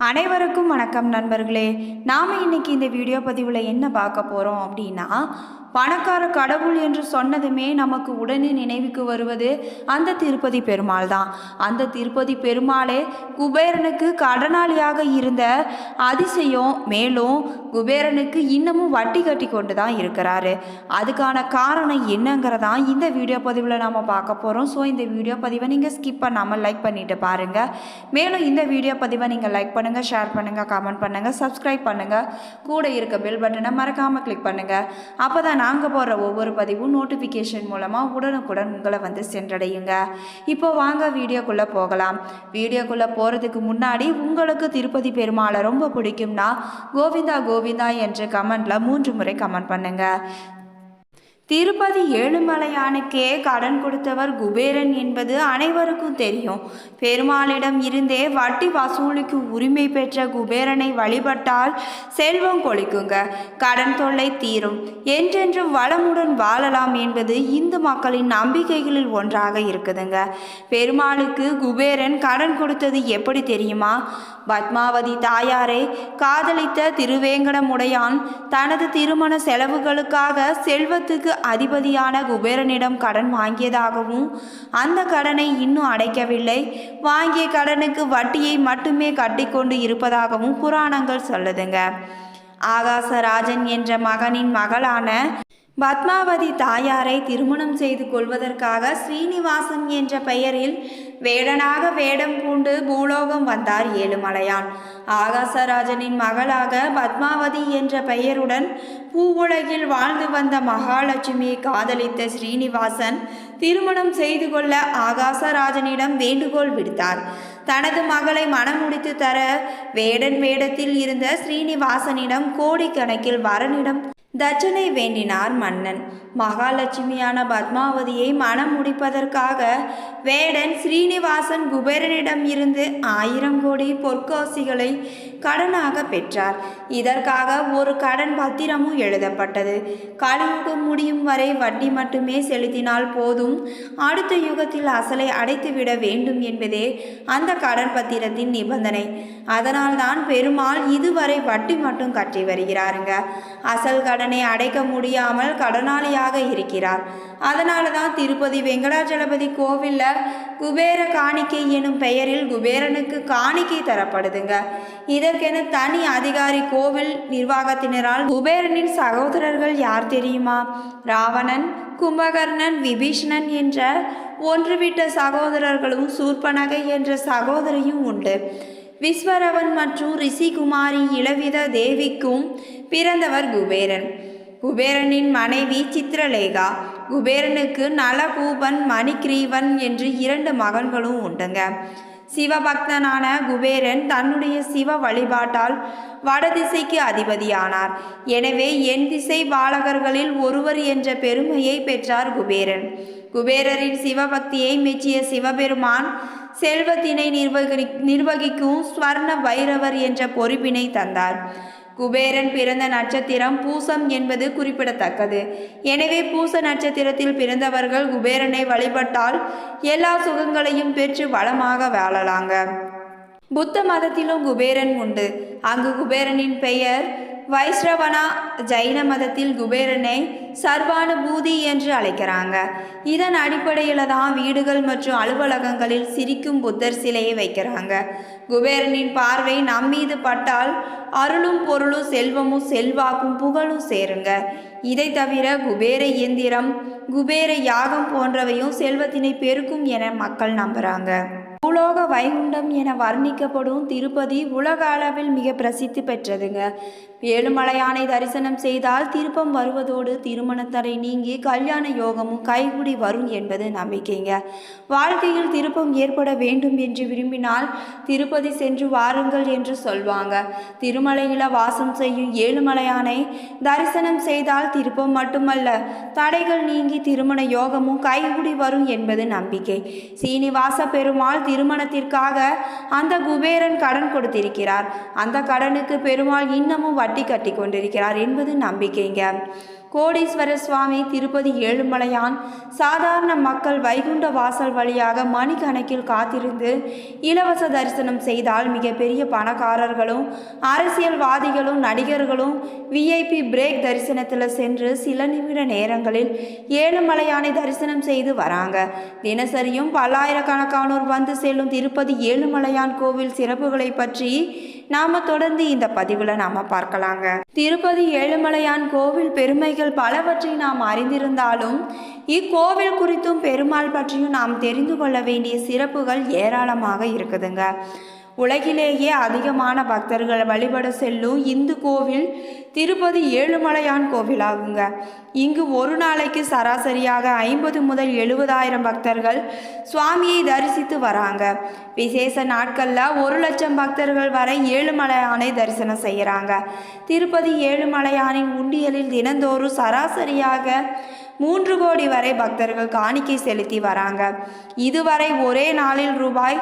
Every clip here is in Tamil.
அனைவருக்கும் வணக்கம் நண்பர்களே. நாம் இன்னைக்கு இந்த வீடியோ பதிவில் என்ன பார்க்க போகிறோம் அப்படின்னா பணக்கார கடவுள் என்று சொன்னதுமே நமக்கு உடனே நினைவுக்கு வருவது அந்த திருப்பதி பெருமாள் தான் அந்த திருப்பதி பெருமாளே குபேரனுக்கு கடனாளியாக இருந்த அதிசயம் மேலும் குபேரனுக்கு இன்னமும் வட்டி கட்டி கொண்டு தான் இருக்கிறாரு. அதுக்கான காரணம் என்னங்கிறதான் இந்த வீடியோ பதிவில் நம்ம பார்க்க போகிறோம் ஸோ இந்த வீடியோ பதிவை நீங்கள் ஸ்கிப் பண்ணாமல் லைக் பண்ணிட்டு பாருங்கள் மேலும் இந்த வீடியோ பதிவை நீங்கள் லைக் பண்ணுங்கள் ஷேர் பண்ணுங்கள் கமெண்ட் பண்ணுங்கள் சப்ஸ்கிரைப் பண்ணுங்கள் கூட இருக்க பெல் பட்டனை மறக்காமல் கிளிக் பண்ணுங்கள் அப்போ தான் நாங்கள் போடுற ஒவ்வொரு பதிவும் நோட்டிஃபிகேஷன் மூலமாக உடனுக்குடன் உங்களை வந்து சென்றடையுங்க. இப்போ வாங்க வீடியோக்குள்ளே போகலாம். வீடியோக்குள்ளே போகிறதுக்கு முன்னாடி உங்களுக்கு திருப்பதி பெருமாளை ரொம்ப பிடிக்கும்னா கோவிந்தா கோவிந்தா என்று கமெண்டில் மூன்று முறை கமெண்ட் பண்ணுங்கள் திருப்பதி ஏழுமலையானுக்கே கடன் கொடுத்தவர் குபேரன் என்பது அனைவருக்கும் தெரியும். பெருமாளிடம் இருந்தே வட்டி வசூலிக்கு உரிமை பெற்ற குபேரனை வழிபட்டால் செல்வம் கொளிக்குங்க. கடன் தொல்லை தீரும். என்றென்றும் வளமுடன் வாழலாம் என்பது இந்து மக்களின் நம்பிக்கைகளில் ஒன்றாக இருக்குதுங்க. பெருமாளுக்கு குபேரன் கடன் கொடுத்தது எப்படி தெரியுமா? பத்மாவதி தாயாரை காதலித்த திருவேங்கடமுடையான் தனது திருமண செலவுகளுக்காக செல்வத்துக்கு அதிபதியான குபேரனிடம் கடன் வாங்கியதாகவும் அந்த கடனை இன்னும் அடைக்கவில்லை. வாங்கிய கடனுக்கு வட்டியை மட்டுமே கட்டிக்கொண்டு இருப்பதாகவும் புராணங்கள் சொல்லுதுங்க. ஆகாசராஜன் என்ற மகனின் மகளான பத்மாவதி தாயாரை திருமணம் செய்து கொள்வதற்காக ஸ்ரீனிவாசன் என்ற பெயரில் வேடனாக வேடம் பூண்டு பூலோகம் வந்தார் ஏழுமலையான். ஆகாசராஜனின் மகளாக பத்மாவதி என்ற பெயருடன் பூவுலகில் வாழ்ந்து வந்த மகாலட்சுமியை காதலித்த ஸ்ரீனிவாசன் திருமணம் செய்து கொள்ள ஆகாசராஜனிடம் வேண்டுகோள் விடுத்தார். தனது மகளை மணமுடித்து தர வேடன் வேடத்தில் இருந்த ஸ்ரீனிவாசனிடம் கோடிக்கணக்கில் வரனிடம் தட்சனை வேண்டினார் மன்னன். மகாலட்சுமியான பத்மாவதியை மனம் முடிப்பதற்காக வேடன் ஸ்ரீனிவாசன் குபேரனிடம் இருந்து ஆயிரம் கோடி பொற்காசிகளை கடனாக பெற்றார். இதற்காக ஒரு கடன் பத்திரமும் எழுதப்பட்டது. கலியுகம் முடியும் வரை வட்டி மட்டுமே செலுத்தினால் போதும். அடுத்த யுகத்தில் அசலை அடைத்துவிட வேண்டும் என்பதே அந்த கடன் பத்திரத்தின் நிபந்தனை. அதனால்தான் பெருமாள் இதுவரை வட்டி மட்டும் கட்டி வருகிறாருங்க. அசல் கடன் அடைக்க முடியாமல் கடனாளியாக இருக்கிறார். அதனால தான் திருப்பதி வெங்கடாச்சலபதி கோவிலில் குபேர காணிக்கை எனும் பெயரில் குபேரனுக்கு காணிக்கை தரப்படுதுங்க. இதற்கென தனி அதிகாரி கோவில் நிர்வாகத்தினரால் குபேரனின் சகோதரர்கள் யார் தெரியுமா? ராவணன் கும்பகர்ணன் விபீஷணன் என்ற ஒன்றுவிட்ட சகோதரர்களும் சூர்பனகை என்ற சகோதரியும் உண்டு. விஸ்வரவன் மற்றும் ரிஷிகுமாரி இளவித தேவிக்கும் பிறந்தவர் குபேரன். குபேரனின் மனைவி சித்திரலேகா குபேரனுக்கு நலகூபன் மணிக்ரீவன் என்று இரண்டு மகன்களும் உண்டுங்க. சிவபக்தனான குபேரன் தன்னுடைய சிவ வழிபாட்டால் வடதிசைக்கு அதிபதியானார். எனவே என் திசை பாலகர்களில் ஒருவர் என்ற பெருமையை பெற்றார் குபேரன். குபேரரின் சிவபக்தியை மெச்சிய சிவபெருமான் செல்வத்தினை நிர்வகி நிர்வகிக்கும் ஸ்வர்ண வைரவர் என்ற பொறுப்பினை தந்தார். குபேரன் பிறந்த நட்சத்திரம் பூசம் என்பது குறிப்பிடத்தக்கது. எனவே பூச நட்சத்திரத்தில் பிறந்தவர்கள் குபேரனை வழிபட்டால் எல்லா சுகங்களையும் பெற்று வளமாக வாழலாங்க. புத்த மதத்திலும் குபேரன் உண்டு. அங்கு குபேரனின் பெயர் வைஷ்ரவனா ஜைன மதத்தில் குபேரனை சர்வானுபூதி என்று அழைக்கிறாங்க. இதன் அடிப்படையில் தான் வீடுகள் மற்றும் அலுவலகங்களில் சிரிக்கும் புத்தர் சிலையை வைக்கிறாங்க. குபேரனின் பார்வை நம்மீது பட்டால் அருளும் பொருளும் செல்வமும் செல்வாக்கும் புகழும் சேருங்க. இதை தவிர குபேர இயந்திரம் குபேர யாகம் போன்றவையும் செல்வத்தினை பெருக்கும் என மக்கள் நம்புகிறாங்க பூலோக வைகுண்டம் என வர்ணிக்கப்படும் திருப்பதி உலக அளவில் மிக பிரசித்தி பெற்றதுங்க. ஏழுமலையானை தரிசனம் செய்தால் திருப்பம் வருவதோடு திருமணத்தடை நீங்கி கல்யாண யோகமும் கைகூடி வரும் என்பது நம்பிக்கைங்க. வாழ்க்கையில் திருப்பம் ஏற்பட வேண்டும் என்று விரும்பினால் திருப்பதி சென்று வாருங்கள் என்று சொல்வாங்க. திருமலையில வாசம் செய்யும் ஏழுமலையானை தரிசனம் செய்தால் திருப்பம் மட்டுமல்ல தடைகள் நீங்கி திருமண யோகமும் கைகூடி வரும் என்பது நம்பிக்கை. சீனிவாச பெருமாள் திருமணத்திற்காக அந்த குபேரன் கடன் கொடுத்திருக்கிறார். அந்த கடனுக்கு பெருமாள் இன்னமும் வட்டி கட்டி கொண்டிருக்கிறார் என்பது நம்பிக்கைங்க. கோடீஸ்வர சுவாமி திருப்பதி ஏழுமலையான் சாதாரண மக்கள் வைகுண்ட வாசல் வழியாக மணிக்கணக்கில் காத்திருந்து இலவச தரிசனம் செய்தால் மிகப்பெரிய பணக்காரர்களும் அரசியல்வாதிகளும் நடிகர்களும் விஐபி பிரேக் தரிசனத்தில் சென்று சில நிமிட நேரங்களில் ஏழுமலையானை தரிசனம் செய்து வராங்க. தினசரியும் பல்லாயிரக்கணக்கானோர் வந்து செல்லும் திருப்பதி ஏழுமலையான் கோவில் சிறப்புகளை பற்றி நாம தொடர்ந்து இந்த பதிவில் நாம பார்க்கலாங்க. திருப்பதி ஏழுமலையான் கோவில் பெருமை செய்திகள் பலவற்றை நாம் அறிந்திருந்தாலும் இக்கோவில் குறித்தும் பெருமாள் பற்றியும் நாம் தெரிந்து கொள்ள வேண்டிய சிறப்புகள் ஏராளமாக இருக்குதுங்க. உலகிலேயே அதிகமான பக்தர்கள் வழிபட செல்லும் இந்து கோவில் திருப்பதி ஏழுமலையான் கோவிலாகுங்க. இங்கு ஒரு நாளைக்கு சராசரியாக ஐம்பது முதல் எழுபதாயிரம் பக்தர்கள் சுவாமியை தரிசித்து வராங்க. விசேஷ நாட்களில் ஒரு லட்சம் பக்தர்கள் வரை ஏழுமலையானை தரிசனம் செய்கிறாங்க திருப்பதி ஏழுமலையானின் உண்டியலில் தினந்தோறும் சராசரியாக மூன்று கோடி வரை பக்தர்கள் காணிக்கை செலுத்தி வராங்க. இதுவரை ஒரே நாளில் ரூபாய்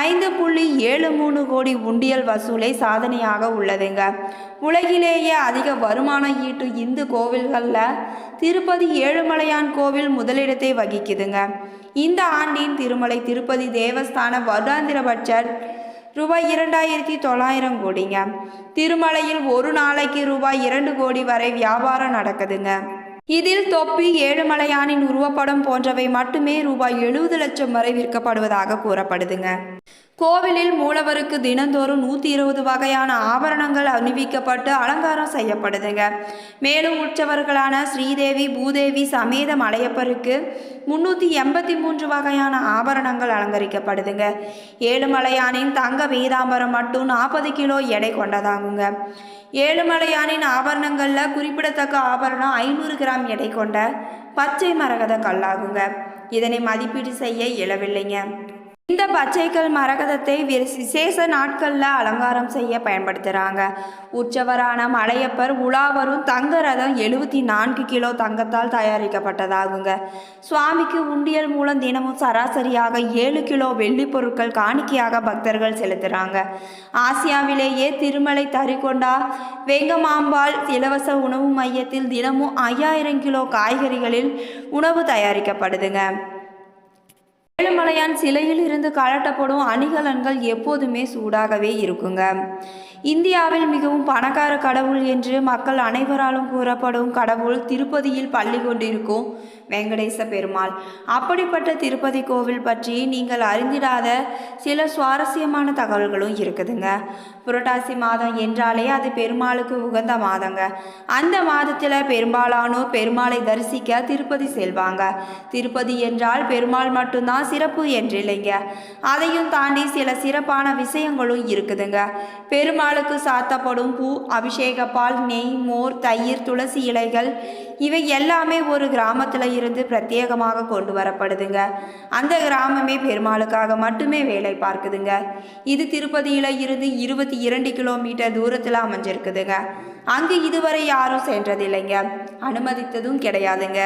ஐந்து புள்ளி ஏழு மூணு கோடி உண்டியல் வசூலை சாதனையாக உள்ளதுங்க. உலகிலேயே அதிக வருமானம் ஈட்டும் இந்து கோவில்களில் திருப்பதி ஏழுமலையான் கோவில் முதலிடத்தை வகிக்குதுங்க. இந்த ஆண்டின் திருமலை திருப்பதி தேவஸ்தான வருடாந்திர பட்ஜெட் ரூபாய் இரண்டாயிரத்தி தொள்ளாயிரம் கோடிங்க. திருமலையில் ஒரு நாளைக்கு ரூபாய் இரண்டு கோடி வரை வியாபாரம் நடக்குதுங்க. இதில் தொப்பி ஏழுமலையானின் உருவப்படம் போன்றவை மட்டுமே ரூபாய் எழுபது லட்சம் வரை விற்கப்படுவதாக கூறப்படுதுங்க. கோவிலில் மூலவருக்கு தினந்தோறும் நூற்றி இருபது வகையான ஆபரணங்கள் அணிவிக்கப்பட்டு அலங்காரம் செய்யப்படுதுங்க. மேலும் உற்சவர்களான ஸ்ரீதேவி பூதேவி சமேத மலையப்பருக்கு முன்னூற்றி எண்பத்தி மூன்று வகையான ஆபரணங்கள் அலங்கரிக்கப்படுதுங்க. ஏழுமலையானின் தங்க வேதாம்பரம் மட்டும் நாற்பது கிலோ எடை கொண்டதாகுங்க. ஏழுமலையானின் ஆபரணங்களில் குறிப்பிடத்தக்க ஆபரணம் ஐநூறு கிராம் எடை கொண்ட பச்சை மரகத கல்லாகுங்க. இதனை மதிப்பீடு செய்ய இயலவில்லைங்க. இந்த பச்சைக்கல் மரகதத்தை விசேஷ நாட்களில் அலங்காரம் செய்ய பயன்படுத்துகிறாங்க உற்சவரான மலையப்பர் உலாவரும் தங்க ரதம் எழுபத்தி நான்கு கிலோ தங்கத்தால் தயாரிக்கப்பட்டதாகுங்க. சுவாமிக்கு உண்டியல் மூலம் தினமும் சராசரியாக ஏழு கிலோ வெள்ளி பொருட்கள் காணிக்கையாக பக்தர்கள் செலுத்துகிறாங்க ஆசியாவிலேயே திருமலை தரிகொண்டா வெங்கமாம்பாள் இலவச உணவு மையத்தில் தினமும் ஐயாயிரம் கிலோ காய்கறிகளில் உணவு தயாரிக்கப்படுதுங்க. ஏழுமலையான் சிலையில் இருந்து கழட்டப்படும் அணிகலன்கள் எப்போதுமே சூடாகவே இருக்குங்க. இந்தியாவில் மிகவும் பணக்கார கடவுள் என்று மக்கள் அனைவராலும் கூறப்படும் கடவுள் திருப்பதியில் பள்ளி கொண்டிருக்கும் வெங்கடேச பெருமாள். அப்படிப்பட்ட திருப்பதி கோவில் பற்றி நீங்கள் அறிந்திடாத சில சுவாரஸ்யமான தகவல்களும் இருக்குதுங்க. புரட்டாசி மாதம் என்றாலே அது பெருமாளுக்கு உகந்த மாதங்க. அந்த மாதத்தில் பெரும்பாலானோர் பெருமாளை தரிசிக்க திருப்பதி செல்வாங்க. திருப்பதி என்றால் பெருமாள் மட்டும்தான் சிறப்பு என்றில்லைங்க. அதையும் தாண்டி சில சிறப்பான விஷயங்களும் இருக்குதுங்க. பெருமாளுக்கு சாத்தப்படும் பூ அபிஷேக பால் நெய் மோர் தயிர் துளசி இலைகள் இவை எல்லாமே ஒரு கிராமத்தில் இருந்து பிரத்யேகமாக கொண்டு வரப்படுதுங்க. அந்த கிராமமே பெருமாளுக்காக மட்டுமே வேலை பார்க்குதுங்க. இது திருப்பதியில் இருந்து இருபத்தி இரண்டு கிலோமீட்டர் தூரத்தில் அமைஞ்சிருக்குதுங்க. அங்கு இதுவரை யாரும் சென்றதில்லைங்க. அனுமதித்ததும் கிடையாதுங்க.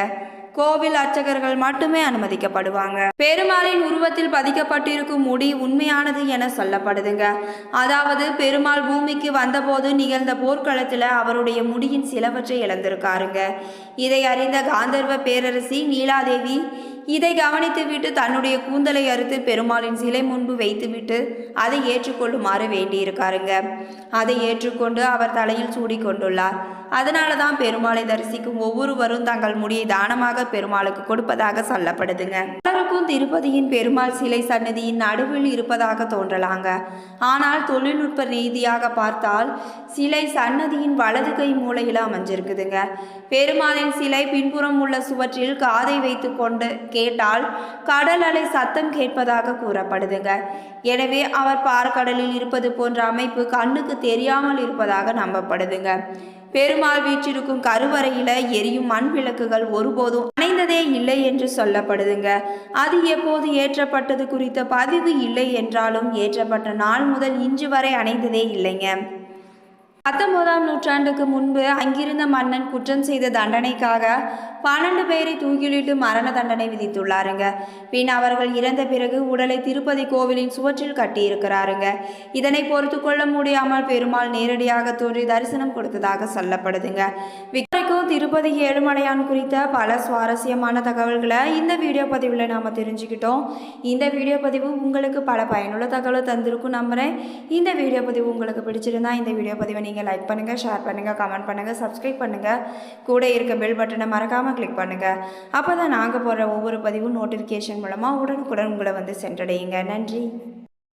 கோவில் அர்ச்சகர்கள் மட்டுமே அனுமதிக்கப்படுவாங்க. பெருமாளின் உருவத்தில் பதிக்கப்பட்டிருக்கும் முடி உண்மையானது என சொல்லப்படுதுங்க. அதாவது பெருமாள் பூமிக்கு வந்தபோது நிகழ்ந்த போர்க்களத்தில் அவருடைய முடியின் சிலவற்றை இழந்திருக்காருங்க. இதை அறிந்த காந்தர்வ பேரரசி நீலாதேவி இதை கவனித்துவிட்டு தன்னுடைய கூந்தலை அறுத்து பெருமாளின் சிலை முன்பு வைத்துவிட்டு அதை ஏற்றுக்கொள்ளுமாறு வேண்டியிருக்காருங்க. அதை ஏற்றுக்கொண்டு அவர் தலையில் சூடி கொண்டுள்ளார் அதனால தான் பெருமாளை தரிசிக்கும் ஒவ்வொருவரும் தங்கள் முடியை தானமாக பெருமாளுக்கு கொடுப்பதாக சொல்லப்படுதுங்க. பலருக்கும் திருப்பதியின் பெருமாள் சிலை சன்னதியின் நடுவில் இருப்பதாக தோன்றலாங்க. ஆனால் தொழில்நுட்ப ரீதியாக பார்த்தால் சிலை சன்னதியின் வலது கை மூலையில் அமைஞ்சிருக்குதுங்க. பெருமாளின் சிலை பின்புறம் உள்ள சுவற்றில் காதை வைத்து கொண்டு கேட்டால் கடல் அலை சத்தம் கேட்பதாக கூறப்படுதுங்க. எனவே அவர் பார்க்கடலில் இருப்பது போன்ற அமைப்பு கண்ணுக்கு தெரியாமல் இருப்பதாக நம்பப்படுதுங்க. பெருமாள் வீற்றிருக்கும் கருவறையில எரியும் மண் விளக்குகள் ஒருபோதும் அணைந்ததே இல்லை என்று சொல்லப்படுதுங்க. அது எப்போது ஏற்றப்பட்டது குறித்த பதிவு இல்லை என்றாலும் ஏற்றப்பட்ட நாள் முதல் இன்று வரை அணைந்ததே இல்லைங்க. பத்தொன்பதாம் நூற்றாண்டுக்கு முன்பு அங்கிருந்த மன்னன் குற்றம் செய்த தண்டனைக்காக பன்னெண்டு பேரை தூக்கிலிட்டு மரண தண்டனை விதித்துள்ளாருங்க. பின் அவர்கள் இறந்த பிறகு உடலை திருப்பதி கோவிலின் சுவற்றில் கட்டியிருக்கிறாருங்க. இதனை பொறுத்து கொள்ள முடியாமல் பெருமாள் நேரடியாக தோன்றி தரிசனம் கொடுத்ததாக சொல்லப்படுதுங்க. விக்ரைக்கு திருப்பதி ஏழுமலையான் குறித்த பல சுவாரஸ்யமான தகவல்களை இந்த வீடியோ பதிவில் நாம் தெரிஞ்சுக்கிட்டோம். இந்த வீடியோ பதிவு உங்களுக்கு பல பயனுள்ள தகவலை தந்திருக்கும் நம்புகிறேன் இந்த வீடியோ பதிவு உங்களுக்கு பிடிச்சிருந்தா இந்த வீடியோ பதிவை நீங்கள் லைக் பண்ணுங்கள் ஷேர் பண்ணுங்கள் கமெண்ட் பண்ணுங்கள் சப்ஸ்கிரைப் பண்ணுங்கள் கூட இருக்க பெல் பட்டனை மறக்காமல் கிளிக் பண்ணுங்கள் அப்போ தான் நாங்கள் போடுற ஒவ்வொரு பதிவும் நோட்டிஃபிகேஷன் மூலமாக உடனுக்குடன் உங்களை வந்து சென்றடையுங்க. நன்றி.